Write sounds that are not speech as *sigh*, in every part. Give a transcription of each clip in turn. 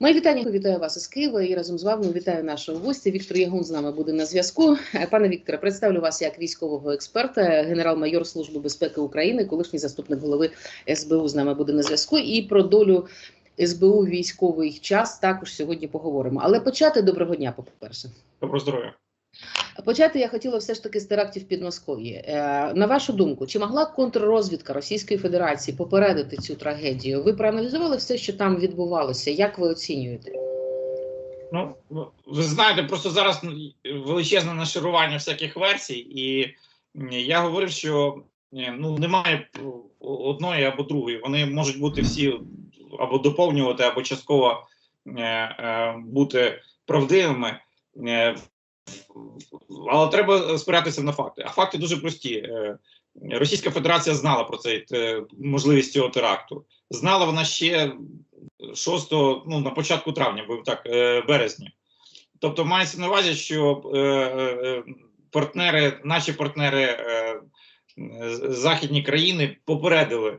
Мої вітання вітаю вас із Києва і разом з вами вітаю нашого гостя. Віктор Ягун з нами буде на зв'язку. Е, Пане Вікторе, представлю вас як військового експерта, генерал-майор Служби безпеки України, колишній заступник голови СБУ з нами буде на зв'язку. І про долю СБУ військовий час також сьогодні поговоримо. Але почати доброго дня, по перше. Доброго здоров'я. Почати я хотіла все ж таки з терактів в Підмосков'ї. Е, На вашу думку, чи могла контррозвідка Російської Федерації попередити цю трагедію? Ви проаналізували все, що там відбувалося? Як ви оцінюєте? Ну ви знаєте, просто зараз величезне нашарування всяких версій, і я говорив, що ну немає одної або другої. Вони можуть бути всі або доповнювати, або частково е, е, бути правдивими. Але треба спиратися на факти. А факти дуже прості. Е, Російська Федерація знала про цей е, можливість цього теракту. Знала вона ще 6, ну на початку травня, бо так е, березня. Тобто, мається на увазі, що партнери, наші партнери, західні країни попередили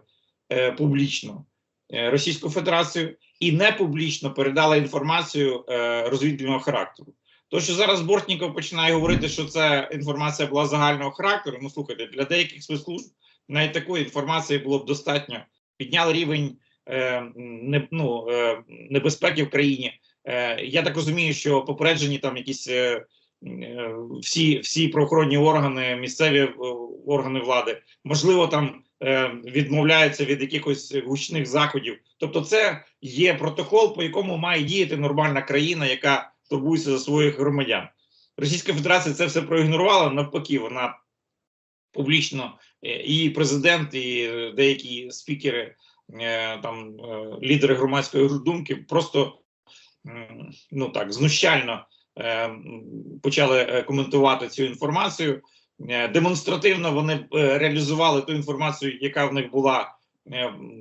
публічно Російську Федерацію і не публічно передали інформацію розвідувального характеру. То, що зараз Бортніков починає говорити, що ця інформація була загального характеру. Ну слухайте, для деяких спецслужб навіть такої інформації було б достатньо. Підняли рівень е, не, ну, е, небезпеки в країні. Е, Я так розумію, що попереджені там якісь е, е, всі всі правоохоронні органи, місцеві е, органи влади, можливо, там е, відмовляються від якихось гучних заходів. Тобто, це є протокол, по якому має діяти нормальна країна, яка турбується за своїх громадян. Російська Федерація це все проігнорувала. Навпаки, вона публічно е, і президент, і деякі спікери, е, там е, лідери громадської думки, просто ну так знущально почали коментувати цю інформацію. Демонстративно вони реалізували ту інформацію, яка в них була.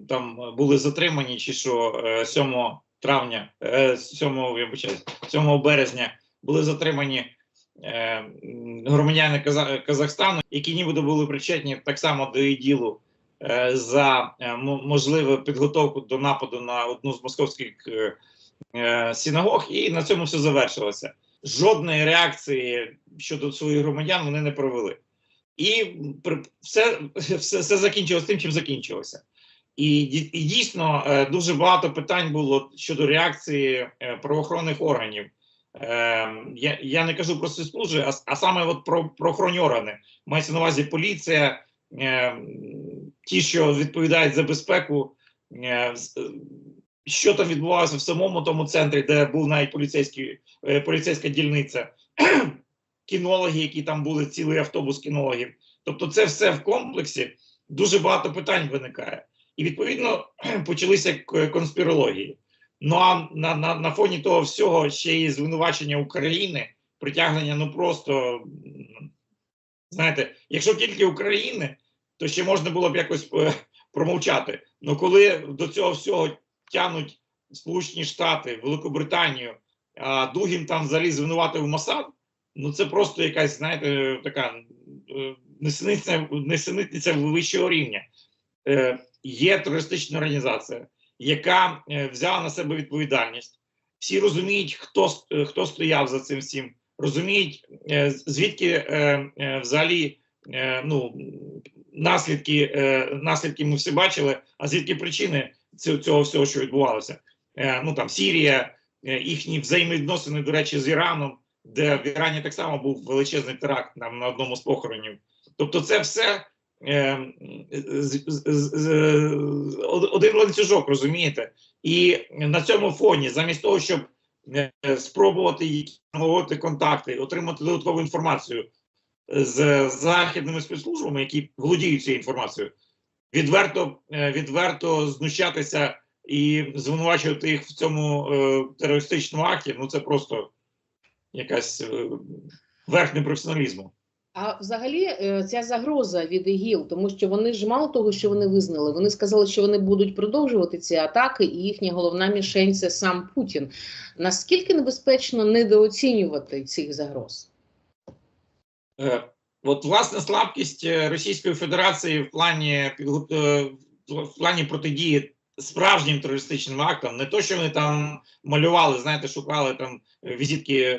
Там були затримані, чи що 7 травня, 7, е, вибачаюсь, 7 березня були затримані е, громадяни Казахстану, які нібито були причетні так само до іділу е, за можливу підготовку до нападу на одну з московських синагог, і на цьому все завершилося. Жодної реакції щодо своїх громадян вони не провели. І *laughs* все, все, все закінчилося тим, чим закінчилося. І і дійсно е, дуже багато питань було щодо реакції е, правоохоронних органів. Е, я я не кажу про спецслужби, а а саме от про правоохоронні органи. Мається на увазі поліція, ті, що відповідають за безпеку, що там відбувалося в самому тому центрі, де був навіть поліцейський, поліцейська дільниця, *clears throat* кінологи, які там були, цілий автобус кінологів. Тобто, це все в комплексі дуже багато питань виникає і відповідно *clears throat* почалися конспірології. Ну а на на, на фоні того всього ще й звинувачення України, притягнення, ну просто знаєте, якщо тільки України, то ще можна було б якось е, промовчати. Ну коли до цього всього тянуть Сполучені Штати, Великобританію, а Дугін там взагалі звинуватив Масад, ну це просто якась, знаєте, така е, несениця, несениця вищого рівня. Е, є терористична організація, яка е, взяла на себе відповідальність. Всі розуміють, хто е, хто стояв за цим всім, розуміють, е, звідки взагалі ну, наслідки наслідки ми всі бачили, а звідки причини цього, всього, що відбувалося. Ну там Сірія, їхні взаємовідносини, до речі, з Іраном, де в Ірані так само був величезний теракт там, на одному з похоронів. Тобто, це все один ланцюжок, розумієте? І на цьому фоні, замість того, щоб е, спробувати налагодити контакти, отримати додаткову інформацію з західними спецслужбами, які володіють цією інформацією, відверто е, відверто знущатися і звинувачувати їх в цьому е, терористичному акті, ну це просто якась верх непрофесіоналізму. А взагалі е, ця загроза від ІГІЛ, тому що вони ж мало того, що вони визнали, вони сказали, що вони будуть продовжувати ці атаки, і їхня головна мішень це сам Путін. Наскільки небезпечно недооцінювати цих загроз? Е, от власне слабкість е, Російської Федерації в плані в плані протидії справжнім терористичним актом, не то, що вони там малювали, знаєте, шукали там візитки,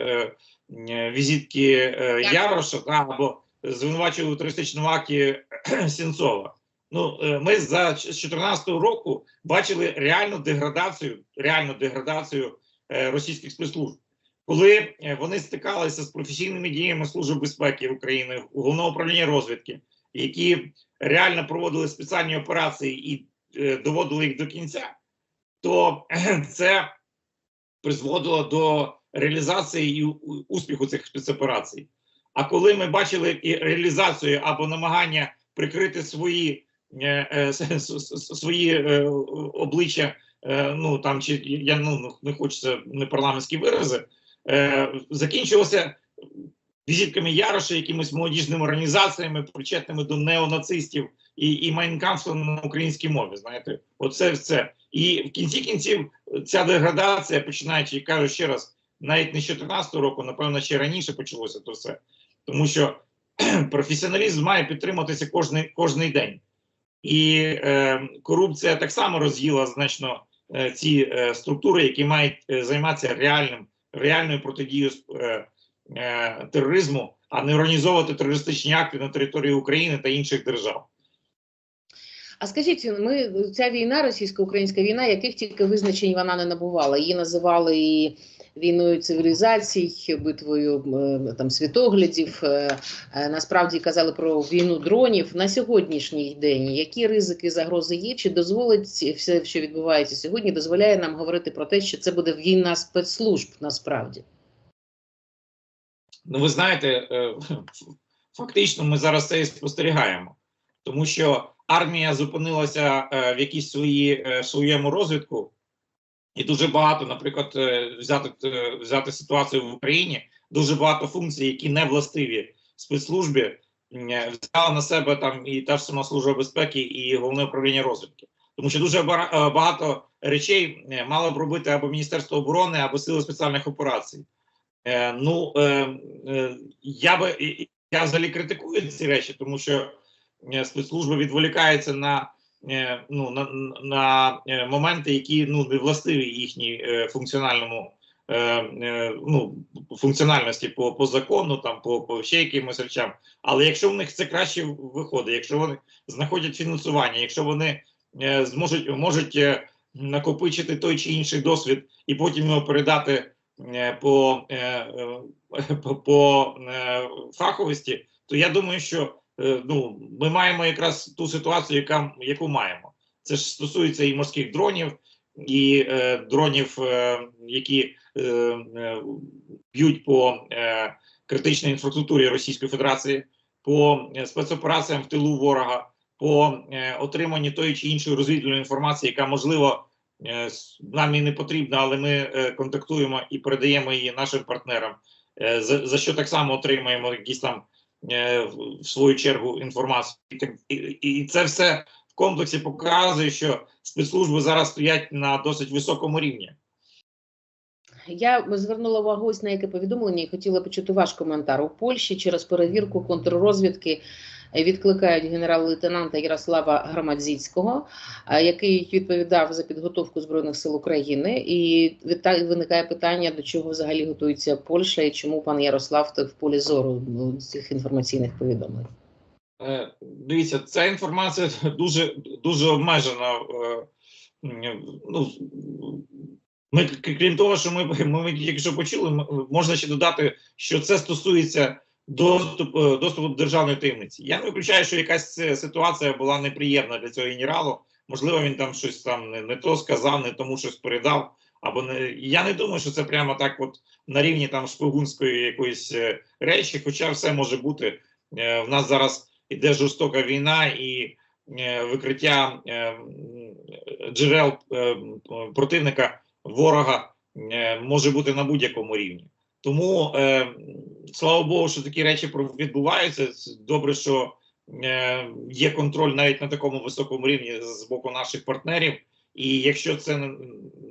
візитки е, Яроша та, або звинувачували у терористичному акті *clears throat* Сенцова. Ну, е, ми за 2014 року бачили реальну деградацію, реальну деградацію е, російських спецслужб, коли е, вони стикалися з професійними діями Служби безпеки України, головного управління розвідки, які реально проводили спеціальні операції і е, доводили їх до кінця, то е, *clears throat* це призводило до реалізації і успіху цих спецоперацій. А коли ми бачили і реалізацію або намагання прикрити свої е, е, свої е, обличчя, е, ну там чи я ну не хочу це не парламентські вирази, е, закінчилося візитками Яроша, якимись молодіжними організаціями, причетними до неонацистів і, і майнкамфом на українській мові. Знаєте, оце все. І в кінці кінців ця деградація, починаючи, я кажу ще раз, навіть не з 14 року, напевно, ще раніше почалося то все. Тому що *clears throat* професіоналізм має підтримуватися кожний, кожний день. І е, корупція так само роз'їла значно е, ці е, структури, які мають е, займатися реальним, реальною протидією е, е, тероризму, а не організовувати терористичні акти на території України та інших держав. А скажіть, ми ця війна, російсько-українська війна, яких тільки визначень вона не набувала? Її називали і війною цивілізацій, битвою е, там світоглядів. е, е, Насправді казали про війну дронів на сьогоднішній день. Які ризики загрози є? Чи дозволить все, що відбувається сьогодні, дозволяє нам говорити про те, що це буде війна спецслужб насправді? Ну, ви знаєте, фактично ми зараз це і спостерігаємо, тому що армія зупинилася в якійсь свої, своєму розвитку, і дуже багато, наприклад, е, взяти, е, взяти ситуацію в Україні, дуже багато функцій, які не властиві спецслужбі, е, взяла на себе там і та ж сама служба безпеки, і головне управління розвідки. Тому що дуже багато речей мало б робити або Міністерство оборони, або Сили спеціальних операцій. Ну я би я взагалі критикую ці речі, тому що спецслужби відволікаються на, ну, на, на е, моменти, які ну не властиві їхній е, функціональному е, е, ну, функціональності по, по закону, там по, по ще якимось речам. Але якщо в них це краще виходить, якщо вони знаходять фінансування, якщо вони е, зможуть можуть е, накопичити той чи інший досвід і потім його передати е, по, е, е, *laughs* по, по е, фаховості, то я думаю, що е, ну, ми маємо якраз ту ситуацію, яка, яку маємо. Це ж стосується і морських дронів, і е, дронів, е, які е, е, б'ють по е, критичній інфраструктурі Російської Федерації, по е, спецопераціям в тилу ворога, по е, отриманні тої чи іншої розвідувальної інформації, яка можливо е, нам і не потрібна, але ми е, контактуємо і передаємо її нашим партнерам, е, за, за що так само отримаємо якісь там е, в- в свою чергу інформацію. І, і, це все в комплексі показує, що спецслужби зараз стоять на досить високому рівні. Я звернула увагу ось на яке повідомлення і хотіла почути ваш коментар. У Польщі через перевірку контррозвідки е, відкликають генерал-лейтенанта Ярослава Громадзіцького, е, який відповідав за підготовку збройних сил України. І відтак виникає питання, до чого взагалі готується Польща і чому пан Ярослав в полі зору ну, цих інформаційних повідомлень. Е, Дивіться, ця інформація дуже дуже обмежена. е, Ну, ми, крім того, що ми, ми тільки що почули, можна ще додати, що це стосується доступу, е, доступу до державної таємниці. Я не виключаю, що якась е, ситуація була неприємна для цього генералу. Можливо, він там щось там не, не то сказав, не тому щось передав. Або не я не думаю, що це прямо так, от на рівні там шпигунської якоїсь е, речі, хоча все може бути. В нас зараз іде жорстока війна і викриття джерел противника ворога може бути на будь-якому рівні. Тому е, слава Богу, що такі речі відбуваються. Добре, що е, є контроль навіть на такому високому рівні з боку наших партнерів. І якщо це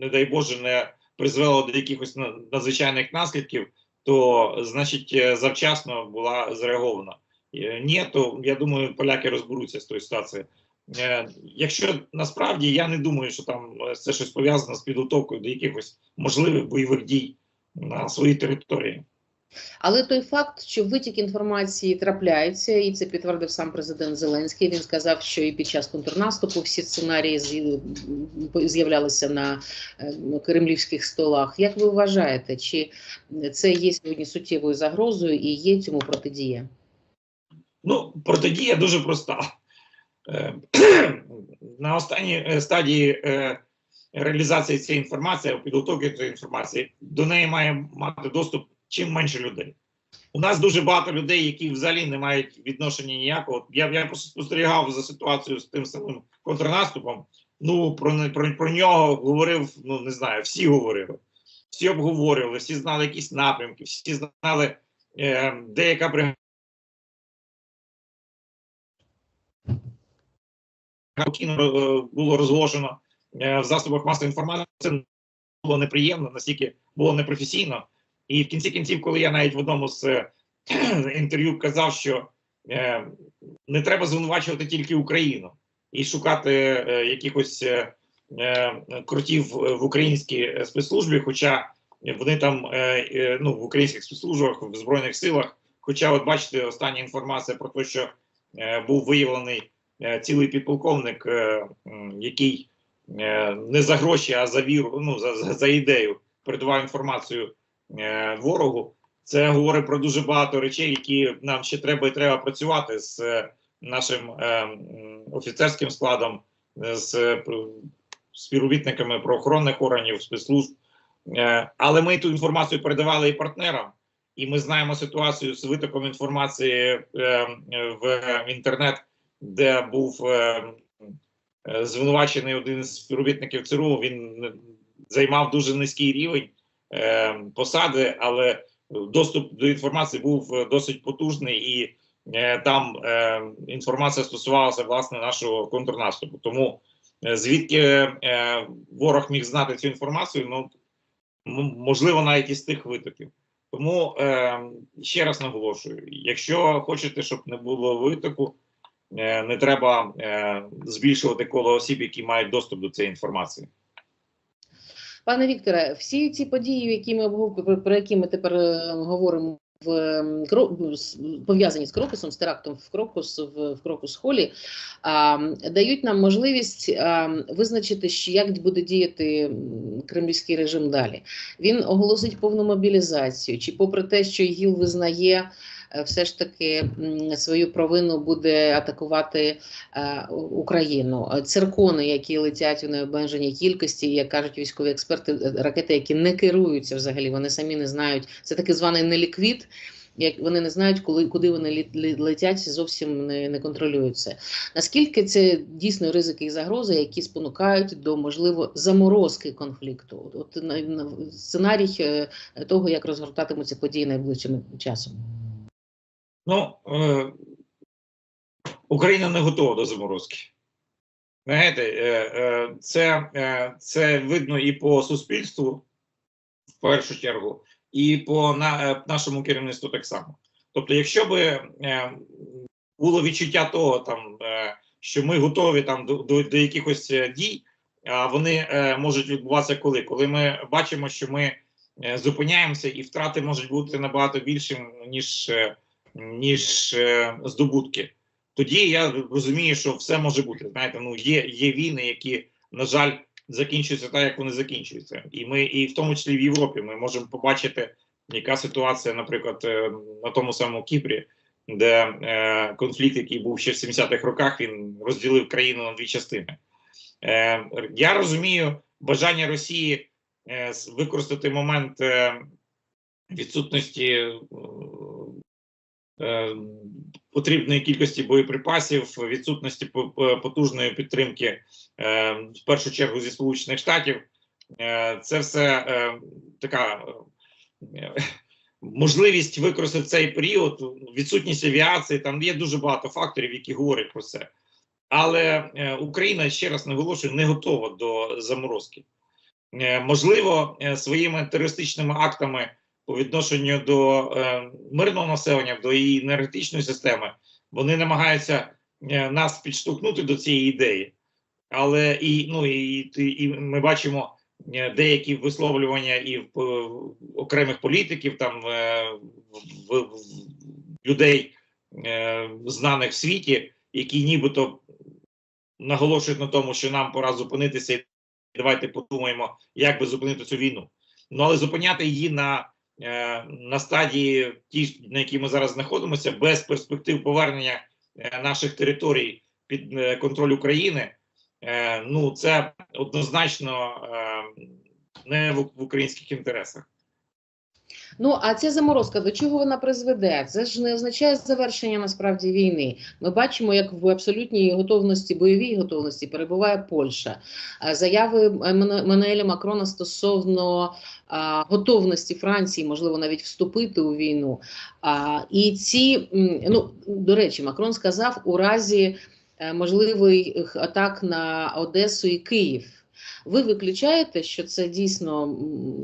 не, дай Боже не призвело до якихось надзвичайних наслідків, то значить е, завчасно була зреагована. Е, Ні, то я думаю, поляки розберуться з тою ситуацією. Е, якщо насправді я не думаю, що там це щось пов'язано з підготовкою до якихось можливих бойових дій на своїй території. Але той факт, що витік інформації трапляється, і це підтвердив сам президент Зеленський. Він сказав, що і під час контрнаступу всі сценарії з'являлися на е, кремлівських столах. Як ви вважаєте, чи це є сьогодні суттєвою загрозою і є цьому протидія? Ну, протидія дуже проста. Е, *clears throat* На останній е, стадії реалізації цієї інформації, підготовки цієї інформації, до неї має мати доступ чим менше людей. У нас дуже багато людей, які взагалі не мають відношення ніякого. Я, я просто спостерігав за ситуацією з тим самим контрнаступом. Ну, про, про, про нього говорив, ну не знаю, всі говорили, всі обговорювали, всі знали якісь напрямки, всі знали, е, деяка бригада. Е, було розголошено в засобах масової інформації. Це було неприємно, настільки було непрофесійно. І в кінці кінців, коли я навіть в одному з е, *clears throat* інтерв'ю казав, що е, не треба звинувачувати тільки Україну і шукати е, якихось е, е, крутів в українській е, спецслужбі, хоча вони там е, е, ну, в українських спецслужбах, в Збройних силах. Хоча, от бачите, остання інформація про те, що е, був виявлений е, цілий підполковник, е, який е, не за гроші, а за віру, ну за, за, за ідею передавав інформацію е, ворогу. Це говорить про дуже багато речей, які нам ще треба і треба працювати з е, нашим е, офіцерським складом, е, з е, співробітниками правоохоронних органів, спецслужб. Е, але ми ту інформацію передавали і партнерам, і ми знаємо ситуацію з витоком інформації е, е, в інтернет, де був е, е, звинувачений один з співробітників ЦРУ. Він е, займав дуже низький рівень е, посади, але доступ до інформації був е, досить потужний, і е, там е, інформація стосувалася власне нашого контрнаступу. Тому е, звідки е, ворог міг знати цю інформацію, ну можливо, навіть із тих витоків. Тому е, ще раз наголошую: якщо хочете, щоб не було витоку, е, не треба е, збільшувати коло осіб, які мають доступ до цієї інформації. Пане Вікторе, всі ці події, які ми обгов- про- які ми тепер е, говоримо в пов'язані з Крокусом, з терактом в Крокус в, в Крокус Холі, а, дають нам можливість а, визначити, що як буде діяти кремлівський режим далі. Він оголосить повну мобілізацію, чи попри те, що ІГІЛ визнає. Е, Все ж таки свою провину буде атакувати е, Україну. Циркони, які летять у необмеженій кількості, як кажуть військові експерти, е, ракети, які не керуються взагалі, вони самі не знають. Це такий званий неліквід. Як вони не знають, коли куди вони летять, зовсім не, не контролюють це. Наскільки це дійсно ризики і загрози, які спонукають до можливо заморозки конфлікту? От на, на сценарій того, як розгортатимуться події найближчим часом. Ну, е, Україна не готова до заморозки. Знаєте, е, е, це, е, це видно і по суспільству, в першу чергу, і по на, е, нашому керівництву так само. Тобто, якщо би е, було відчуття того, там, е, що ми готові там, до, до, до якихось е, дій, а вони е, можуть відбуватися коли? Коли ми бачимо, що ми е, зупиняємося, і втрати можуть бути набагато більшим, ніж. е, ніж е, здобутки. Тоді я розумію, що все може бути. Знаєте, ну є, є війни, які, на жаль, закінчуються так, як вони закінчуються. І ми, і в тому числі в Європі, ми можемо побачити, яка ситуація, наприклад, е, на тому самому Кіпрі, де е, конфлікт, який був ще в 70-х роках, він розділив країну на дві частини. Е, я розумію бажання Росії е, використати момент е, відсутності е, потрібної кількості боєприпасів, відсутності по- по- потужної підтримки, е, в першу чергу зі Сполучених Штатів. Е, Це все е, така *laughs* можливість використати цей період, відсутність авіації. Там є дуже багато факторів, які говорять про це. Але е, Україна ще раз наголошую, не готова до заморозки. Е, можливо, своїми терористичними актами по відношенню до е, мирного населення, до її енергетичної системи, вони намагаються е, нас підштовхнути до цієї ідеї. Але і, ну, і, і, ми бачимо е, деякі висловлювання і в, е, окремих політиків, там е, в, в, в людей, е, знаних в світі, які нібито наголошують на тому, що нам пора зупинитися, і давайте подумаємо, як би зупинити цю війну. Ну але зупиняти її на, на стадії, ті, на якій ми зараз знаходимося, без перспектив повернення е, наших територій під е, контроль України. Е, ну це однозначно е, не в українських інтересах. Ну а ця заморозка до чого вона призведе? Це ж не означає завершення насправді війни. Ми бачимо, як в абсолютній готовності, бойовій готовності перебуває Польща. Заяви Емману- Мануеля Макрона стосовно а, готовності Франції, можливо, навіть вступити у війну. А, і ці ну до речі, Макрон сказав у разі е, можливих атак на Одесу і Київ. Ви виключаєте, що це дійсно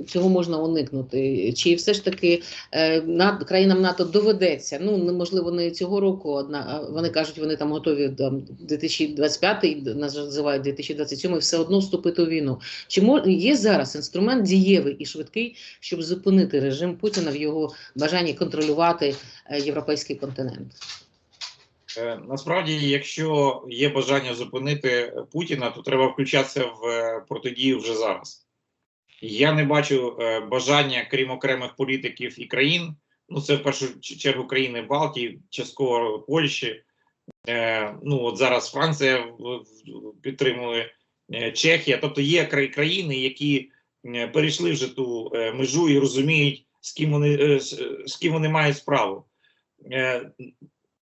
цього можна уникнути? Чи все ж таки е, на країнам НАТО доведеться? Ну неможливо не цього року. Одна вони кажуть, вони там готові там 2025, нас називають 2027, все одно вступити у війну. Чи є зараз інструмент дієвий і швидкий, щоб зупинити режим Путіна в його бажанні контролювати е, європейський континент? Е, Насправді, якщо є бажання зупинити Путіна, то треба включатися в е, протидію вже зараз. Я не бачу е, бажання, крім окремих політиків і країн. Ну, це в першу чергу країни Балтії, частково Польщі. Ну, от зараз Франція підтримує Чехія. Тобто є країни, які перейшли вже ту межу і розуміють, з ким вони, з ким вони мають справу.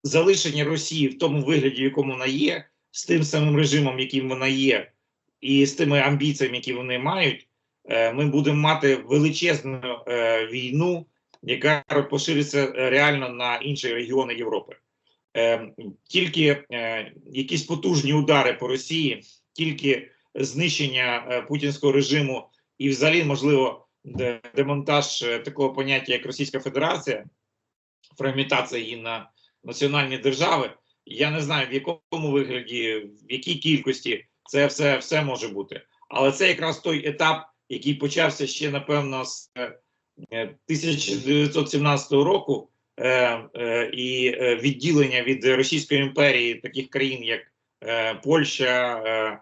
Залишення Росії в тому вигляді, в якому вона є, з тим самим режимом, яким вона є, і з тими амбіціями, які вони мають, е, ми будемо мати величезну е, війну, яка пошириться е, реально на інші регіони Європи. Тільки якісь потужні удари по Росії, тільки знищення путінського режиму і, взагалі, можливо, демонтаж такого поняття, як Російська Федерація, фрагментація її на національні держави. Я не знаю в якому вигляді, в якій кількості це все, все може бути. Але це якраз той етап, який почався ще напевно з е, 1917 року, е, е, і е, відділення від Російської імперії таких країн, як Польща,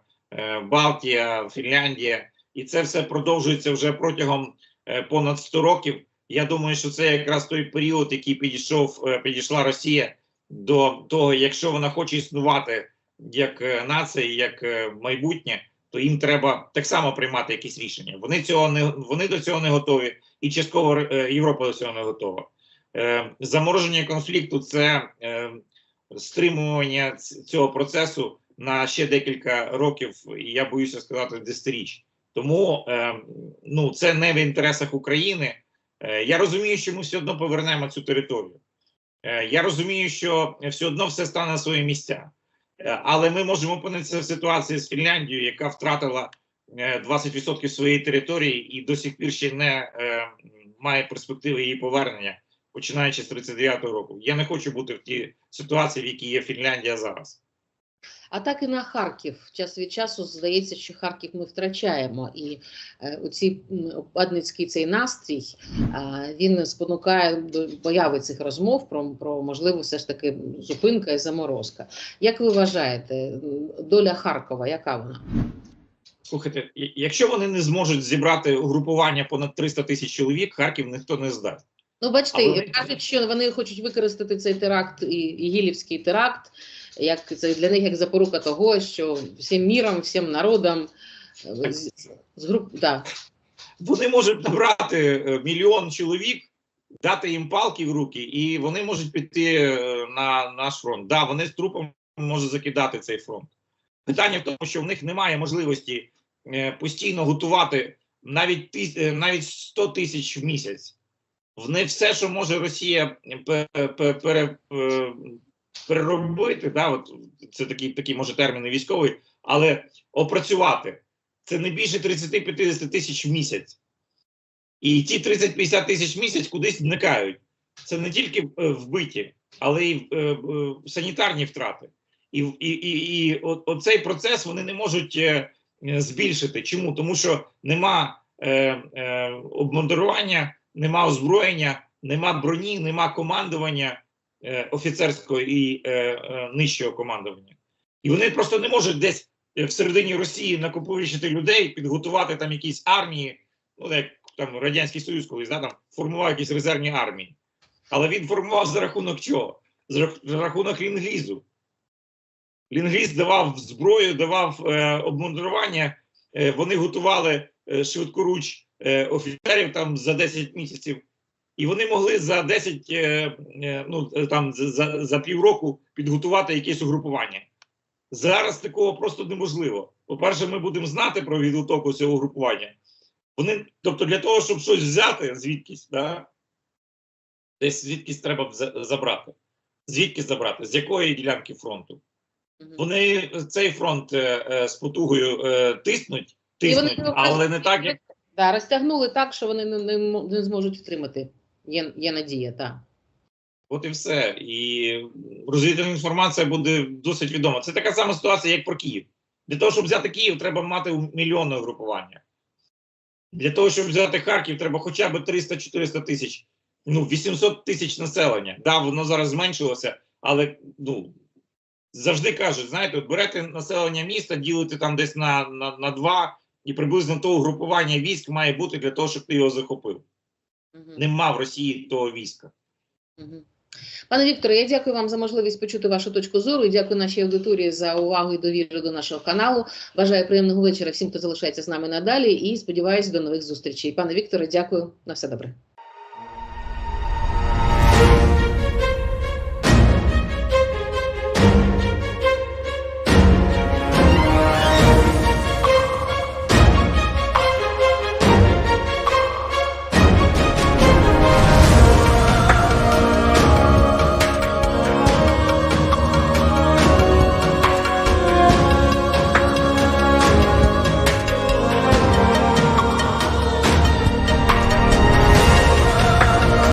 Балтія, Фінляндія, і це все продовжується вже протягом понад 100 років. Я думаю, що це якраз той період, який підійшов, е, підійшла Росія до того, якщо вона хоче існувати як е, нація, як е, майбутнє, то їм треба так само приймати якісь рішення. Вони цього не вони до цього не готові, і частково Європа до цього не готова. Замороження конфлікту це стримування цього процесу на ще декілька років, і я боюся сказати десятиріч. Тому ну це не в інтересах України. Е, Я розумію, що ми все одно повернемо цю територію. Е, Я розумію, що все одно все стане на свої місця. Е, Але ми можемо опинитися в ситуації з Фінляндією, яка втратила е, 20% своєї території і до сих пір ще не має перспективи її повернення, починаючи з 39-го року. Я не хочу бути в тій ситуації, в якій є Фінляндія зараз. Атаки на Харків час від часу здається, що Харків ми втрачаємо, і е, оці м, опадницький цей настрій е, він спонукає до появи цих розмов про, про можливо все ж таки зупинка і заморозка. Як ви вважаєте, доля Харкова, яка вона? Слухайте, якщо вони не зможуть зібрати угрупування понад 300 тисяч чоловік, Харків ніхто не здасть. Ну, бачите, А вони- кажуть, що вони хочуть використати цей теракт і, і Гілівський теракт, як це для них як запорука того, що всім міром, всім народам з, з груп, да, Вони можуть набрати е, мільйон чоловік, дати їм палки в руки, і вони можуть піти е, на наш фронт. Да, вони з трупом можуть закидати цей фронт. Питання в тому, що в них немає можливості е, постійно готувати навіть тис- навіть 100 тисяч в місяць. Вони все, що може Росія пере- переробити, да, от це такий, такий може термін військовий, але опрацювати це не більше 30-50 тисяч в місяць. І ті 30-50 тисяч в місяць кудись зникають. Це не тільки е, вбиті, але й е, е, санітарні втрати. І, і, і, і оцей процес вони не можуть е, збільшити. Чому? Тому що нема е, е, обмундирування, нема озброєння, нема броні, нема командування офіцерського і е, е, нижчого командування. І вони просто не можуть десь е, всередині Росії накопичити людей, підготувати там якісь армії, ну як там Радянський Союз колись да, там формував якісь резервні армії. Але він формував за рахунок чого? За рахунок лінгвізу. Лінгвіст давав зброю, давав е, обмундирування, е, вони готували е, швидкоруч е, офіцерів там за 10 місяців, і вони могли за 10, е, е, ну там за, за, півроку підготувати якесь угрупування. Зараз такого просто неможливо. По-перше, ми будемо знати про підготовку цього угрупування. Вони, тобто, для того, щоб щось взяти звідкись, да, десь звідкись треба забрати. Звідки забрати? З якої ділянки фронту? Вони цей фронт е, е, з потугою е, тиснуть, І вони тиснуть, але не так, як Да, розтягнули так, що вони не, не, не зможуть втримати. Є, є надія, так. от і все. І розвідувальна інформація буде досить відома. Це така сама ситуація, як про Київ. Для того, щоб взяти Київ, треба мати мільйонне угрупування. Для того, щоб взяти Харків, треба хоча б 300-400 тисяч, ну 800 тисяч населення. Да, воно зараз зменшилося, але ну завжди кажуть: знаєте, от берете населення міста, ділите там десь на, на, на два, і приблизно того групування військ має бути для того, щоб ти його захопив. Нема в Росії того війська. Пане Вікторе, я дякую вам за можливість почути вашу точку зору і дякую нашій аудиторії за увагу і довіру до нашого каналу. Бажаю приємного вечора всім, хто залишається з нами надалі, і сподіваюся до нових зустрічей. Пане Вікторе, дякую. На все добре.